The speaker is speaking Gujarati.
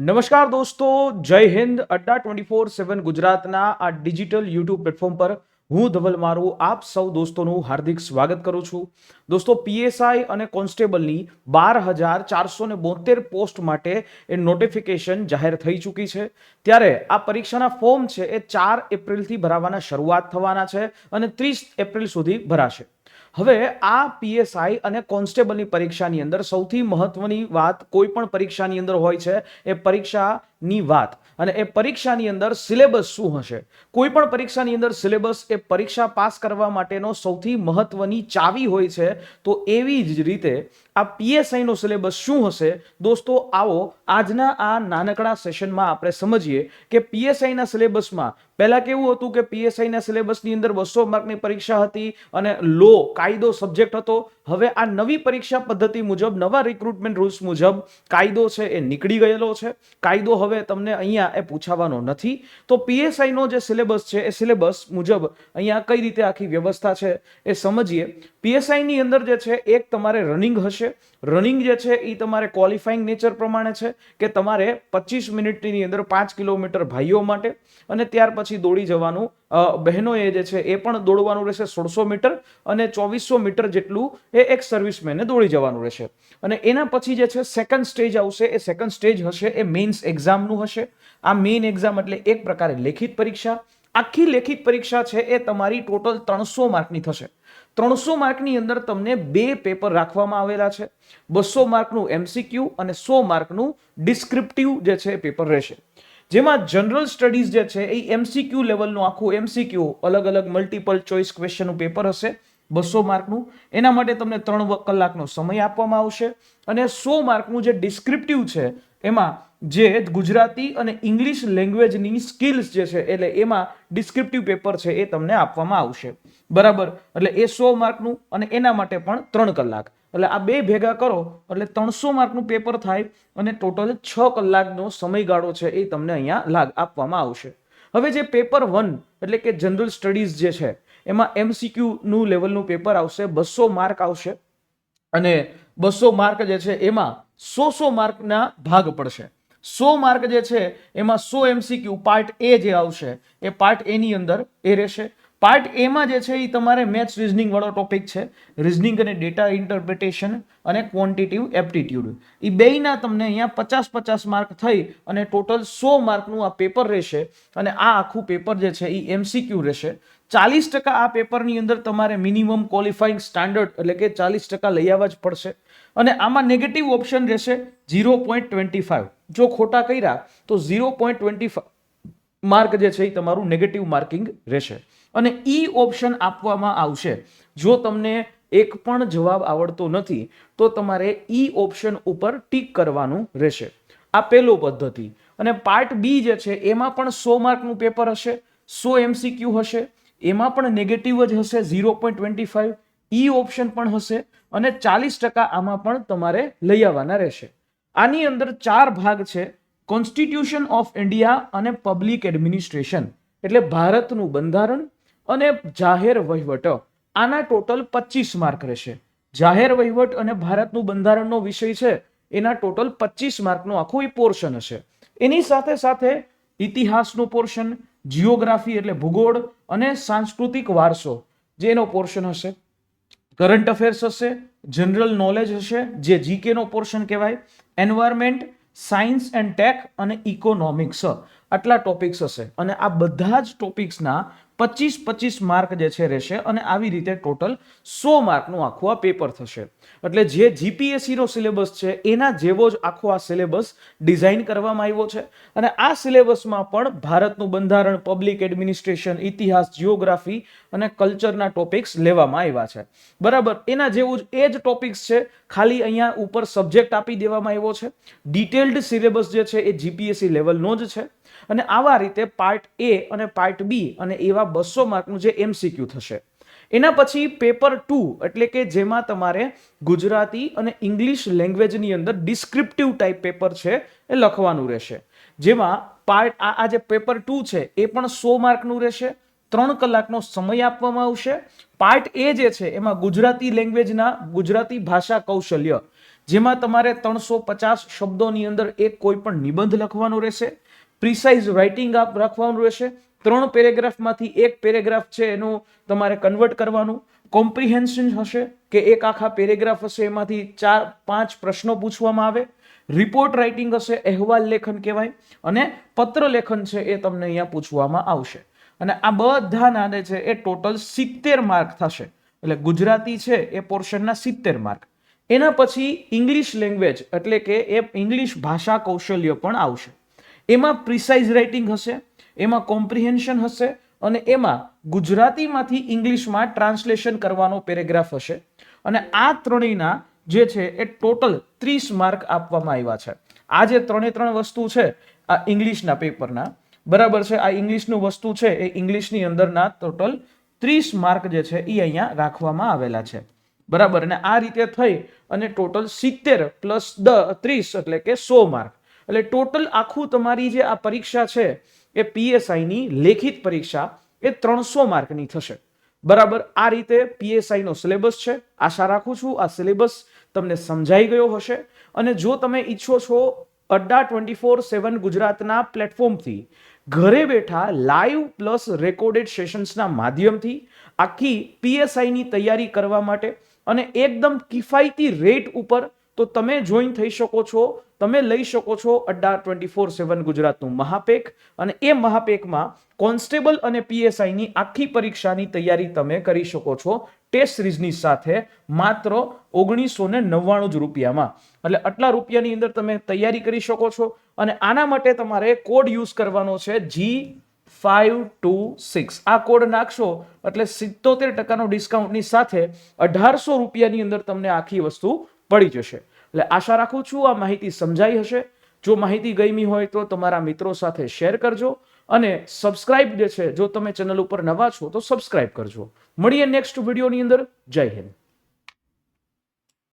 નમસ્કાર દોસ્તો, Jai Hind, Adda twenty four seven ગુજરાતના આ ડિજિટલ યુટ્યુબ પ્લેટફોર્મ પર હું ધવલ મારું, આપ સૌ દોસ્તોનું હાર્દિક સ્વાગત કરું છું. દોસ્તો પીએસઆઈ અને કોન્સ્ટેબલની બાર હજાર ચારસો ને બોતેર પોસ્ટ માટે એ નોટિફિકેશન જાહેર થઈ ચૂકી છે. ત્યારે આ પરીક્ષાના ફોર્મ છે એ ચાર એપ્રિલથી ભરાવાના શરૂઆત થવાના છે અને ત્રીસ એપ્રિલ સુધી ભરાશે. હવે આ પીએસઆઈ અને કોન્સ્ટેબલની પરીક્ષાની અંદર સૌથી મહત્વની વાત કોઈ પણ પરીક્ષાની અંદર હોય છે, એ પરીક્ષાની વાત. અને એ પરીક્ષાની અંદર સિલેબસ શું હશે? કોઈ પણ પરીક્ષાની અંદર સિલેબસ એ પરીક્ષા પાસ કરવા માટેનો સૌથી મહત્વની ચાવી હોય છે, તો એવી જ રીતે આ પીએસઆઈનો સિલેબસ શું હશે? દોસ્તો, આવો આજના આ નાનકડા સેશનમાં આપણે સમજીએ કે પીએસઆઈના સિલેબસમાં પહેલાં કેવું હતું કે પીએસઆઈના સિલેબસની અંદર બસો માર્કની પરીક્ષા હતી અને લો, કાયદો સબ્જેક્ટ હતો. હવે આ નવી પરીક્ષા પદ્ધતિ મુજબ, નવા રિક્રુટમેન્ટ રૂલ્સ મુજબ કાયદો છે એ નીકળી ગયેલો છે. કાયદો હવે તમને અહીંયા એ પૂછાવાનો નથી. તો પીએસઆઈનો જે સિલેબસ છે, એ સિલેબસ મુજબ અહીંયા કઈ રીતે આખી વ્યવસ્થા છે એ સમજીએ. પીએસઆઈની અંદર જે છે, એક તમારે રનિંગ હશે. રનિંગ જે છે એ તમારે ક્વોલિફાઈંગ નેચર પ્રમાણે છે કે તમારે પચીસ મિનિટની અંદર પાંચ કિલોમીટર ભાઈઓ માટે અને ત્યાર પછી દોડી જવાનું બહેનોએ જે છે એ પણ દોડવાનું રહેશે સોળસો મીટર અને ચોવીસો મીટર જેટલું એ એક સર્વિસમેને દોડી જવાનું રહેશે. અને એના પછી જે છે સેકન્ડ સ્ટેજ આવશે. એ સેકન્ડ સ્ટેજ હશે, એ મેઇન્સ એક્ઝામનું હશે. આ મેઇન એક્ઝામ એટલે એક પ્રકારે લેખિત પરીક્ષા. આખી લેખિત પરીક્ષા છે એ તમારી ટોટલ ત્રણસો માર્કની થશે. ત્રણસો માર્કની અંદર તમને બે પેપર રાખવામાં આવેલા છે. બસો માર્કનું એમસીક્યુ અને સો માર્કનું ડિસ્ક્રિપ્ટિવ જે છે પેપર રહેશે. જેમાં જનરલ સ્ટડીઝ જે છે એ એમસીક્યુ લેવલનું આખું એમસીક્યુ અલગ અલગ મલ્ટિપલ ચોઇસ ક્વેશ્ચનનું પેપર હશે. બસો માર્કનું. એના માટે તમને ત્રણ કલાકનો સમય આપવામાં આવશે. અને સો માર્કનું જે ડિસ્ક્રિપ્ટિવ છે, એમાં જે ગુજરાતી અને ઇંગ્લિશ લેંગ્વેજની સ્કિલ્સ જે છે, એટલે એમાં ડિસ્ક્રિપ્ટિવ પેપર છે એ તમને આપવામાં આવશે. બરાબર? એટલે એ સો માર્કનું અને એના માટે પણ ત્રણ કલાક. એટલે આ બે ભેગા કરો, એટલે ત્રણસો માર્કનું પેપર થાય અને ટોટલ છ કલાકનો સમયગાળો છે એ તમને અહીંયા લાગ આપવામાં આવશે. હવે જે પેપર વન એટલે કે જનરલ સ્ટડીઝ જે છે એમાં એમસીક્યુ નું લેવલનું પેપર આવશે, બસો માર્ક આવશે અને બસો માર્ક જે છે એમાં સો સો માર્કના ભાગ પડશે. સો માર્ક જે છે એમાં સો એમસીક્યુ પાર્ટ એ જે આવશે, એ પાર્ટ એની અંદર એ રહેશે. પાર્ટ એમાં જે છે એ તમારે મેથ્સ રિઝનિંગ વાળો ટોપિક છે. રિઝનિંગ અને ડેટા ઇન્ટરપ્રિટેશન અને ક્વોન્ટિટિવ એપ્ટિટ્યુડ એ બેયના તમને અહીંયા પચાસ પચાસ માર્ક થઈ અને ટોટલ સો માર્કનું આ પેપર રહેશે અને આ આખું પેપર જે છે એ એમસીક્યુ રહેશે. ચાલીસ ટકા આ પેપરની અંદર તમારે મિનિમમ ક્વોલિફાઈંગ સ્ટાન્ડર્ડ એટલે કે ચાલીસ ટકા લઈ આવવા જ પડશે. અને આમાં નેગેટિવ ઓપ્શન રહેશે ઝીરો પોઈન્ટ ટ્વેન્ટી ફાઇવ જો ખોટા કર્યા, તો ઝીરો પોઈન્ટ ટ્વેન્ટી માર્ક જે છે એ તમારું નેગેટિવ માર્કિંગ રહેશે. અને ઈ ઓપ્શન આપવામાં આવશે. જો તમને એક પણ જવાબ આવડતો નથી, તો તમારે ઈ ઓપ્શન ઉપર ટીક કરવાનું રહેશે. આ પહેલો પદ્ધતિ. અને પાર્ટ બી જે છે, એમાં પણ સો માર્કનું પેપર હશે, સો એમસીક્યુ હશે એમાં પણ નેગેટિવ જ હશે zero point twenty five E option પણ હશે અને ચાલીસ ટકા આમાં પણ તમારે લઈ આવવાના રહેશે. આની અંદર ચાર ભાગ છે કોન્સ્ટિટ્યુશન ઓફ ઇન્ડિયા અને પબ્લિક એડમિનિસ્ટ્રેશન એટલે ભારતનું બંધારણ અને જાહેર વહીવટ. આના ટોટલ પચીસ માર્ક રહેશે. જાહેર વહીવટ અને ભારતનું બંધારણનો વિષય છે, એના ટોટલ પચીસ માર્કનું આખું એ પોર્શન હશે. એની સાથે સાથે ઇતિહાસનું પોર્શન જીઓગ્રાફી એટલે ભૂગોળ અને સાંસ્કૃતિક વારસો, જે એનો પોર્શન હશે. કરંટ અફેર્સ હશે જનરલ નોલેજ હશે, જે જીકે નો પોર્શન કહેવાય. એન્વાયરમેન્ટ સાયન્સ એન્ડ ટેક અને ઇકોનોમિક્સ આટલા ટોપિક્સ હશે. અને આ બધા જ ટોપિક્સના પચીસ પચીસ માર્ક જે છે રહેશે અને આવી રીતે ટોટલ સો માર્કનું આખું આ પેપર થશે. એટલે જે જીપીએસસીનો સિલેબસ છે, એના જેવો જ આખો આ સિલેબસ ડિઝાઇન કરવામાં આવ્યો છે. અને આ સિલેબસમાં પણ ભારતનું બંધારણ, પબ્લિક એડમિનિસ્ટ્રેશન, ઇતિહાસ જિયોગ્રાફી અને કલ્ચરના ટોપિક્સ લેવામાં આવ્યા છે. બરાબર? એના જેવું જ એ જ ટોપિક્સ છે, ખાલી અહીંયા ઉપર સબ્જેક્ટ આપી દેવામાં આવ્યો છે. ડિટેલ્ડ સિલેબસ જે છે એ જીપીએસસી લેવલનો જ છે. અને આવા રીતે પાર્ટ એ અને પાર્ટ બી અને એવા બસો માર્કનું જે એમસીક્યુ થશે. એના પછી પેપર ટુ, એટલે કે જેમાં તમારે ગુજરાતી અને ઇંગ્લિશ લેંગ્વેજની અંદર ડિસ્ક્રિપ્ટિવ ટાઈપ પેપર છે એ લખવાનું રહેશે. જેમાં પાર્ટ આ જે પેપર ટુ છે એ પણ સો માર્કનું રહેશે, ત્રણ કલાકનો સમય આપવામાં આવશે. પાર્ટ એ જે છે એમાં ગુજરાતી લેંગ્વેજના ગુજરાતી ભાષા કૌશલ્ય, જેમાં તમારે ત્રણસો પચાસ શબ્દોની અંદર એક કોઈ પણ નિબંધ લખવાનો રહેશે. પ્રિસાઇઝ રાઇટિંગ આપ રાખવાનું રહેશે. ત્રણ પેરેગ્રાફમાંથી એક પેરેગ્રાફ છે એનું તમારે કન્વર્ટ કરવાનું. કોમ્પ્રિહેન્શન હશે કે એક આખા પેરેગ્રાફ હશે એમાંથી ચાર, પાંચ પ્રશ્નો પૂછવામાં આવે. રિપોર્ટ રાઇટિંગ હશે, અહેવાલ લેખન કહેવાય. અને પત્ર લેખન છે એ તમને અહીંયા પૂછવામાં આવશે. અને આ બધા નાને છે એ ટોટલ સિત્તેર માર્ક થશે. એટલે ગુજરાતી છે એ પોર્શનના સિત્તેર માર્ક એના પછી ઇંગ્લિશ લેંગ્વેજ એટલે કે એ ઇંગ્લિશ ભાષા કૌશલ્ય પણ આવશે. એમાં પ્રિસાઇઝ રાઇટિંગ હશે. એમાં કોમ્પ્રિહેન્શન હશે અને એમાં ગુજરાતીમાંથી ઇંગ્લિશમાં ટ્રાન્સલેશન કરવાનો પેરેગ્રાફ હશે. અને આ ત્રણેયના જે છે એ ટોટલ ત્રીસ માર્ક આપવામાં આવ્યા છે. આ જે ત્રણે ત્રણ વસ્તુ છે, આ ઇંગ્લિશના પેપરના બરાબર છે? આ ઇંગ્લિશનું વસ્તુ છે એ ઇંગ્લિશની અંદરના ટોટલ ત્રીસ માર્ક જે છે એ અહીંયા રાખવામાં આવેલા છે. બરાબર? અને આ રીતે થઈ અને ટોટલ સિત્તેર પ્લસ દ, ત્રીસ એટલે કે સો માર્ક એટલે ટોટલ આખું તમારી જે આ પરીક્ષા છે એ પીએસઆઈની લેખિત પરીક્ષા એ ત્રણસો માર્કની થશે. બરાબર? આ રીતે પીએસઆઈનો સિલેબસ છે. આશા રાખું છું આ સિલેબસ તમને સમજાઈ ગયો હશે. અને જો તમે ઈચ્છો છો અડ્ડા ટ્વેન્ટી ફોર સેવન ગુજરાતના પ્લેટફોર્મથી ઘરે બેઠા લાઈવ પ્લસ રેકોર્ડેડ સેશન્સના માધ્યમથી આખી પીએસઆઈની તૈયારી કરવા માટે અને એકદમ કિફાયતી રેટ ઉપર તો તમે જોઈન થઈ શકો છો તમે લઈ શકો છો અડ્ડા ટ્વેન્ટી ફોર સેવન ગુજરાતનું મહાપેક અને એ મહાપેકમાં કોન્સ્ટેબલ અને પીએસઆઈની આખી પરીક્ષાની તૈયારી તમે કરી શકો છો ટેસ્ટ સિરીઝની સાથે માત્ર ઓગણીસો ને નવ્વાણું જ રૂપિયામાં. એટલે આટલા રૂપિયાની અંદર તમે તૈયારી કરી શકો છો અને આના માટે તમારે કોડ યુઝ કરવાનો છે જી ફાઇવ ટુ સિક્સ આ કોડ નાખશો એટલે સિત્તોતેર ટકાનો ડિસ્કાઉન્ટની સાથે અઢારસો રૂપિયાની અંદર તમને આખી વસ્તુ પડી જશે. એટલે આશા રાખું છું આ માહિતી સમજાઈ હશે. જો માહિતી ગમી હોય તો તમારા મિત્રો સાથે શેર કરજો અને સબસ્ક્રાઇબ જે છે, જો તમે ચેનલ ઉપર નવા છો તો સબસ્ક્રાઇબ કરજો. મળીએ નેક્સ્ટ વિડીયોની અંદર. જય હિન્દ.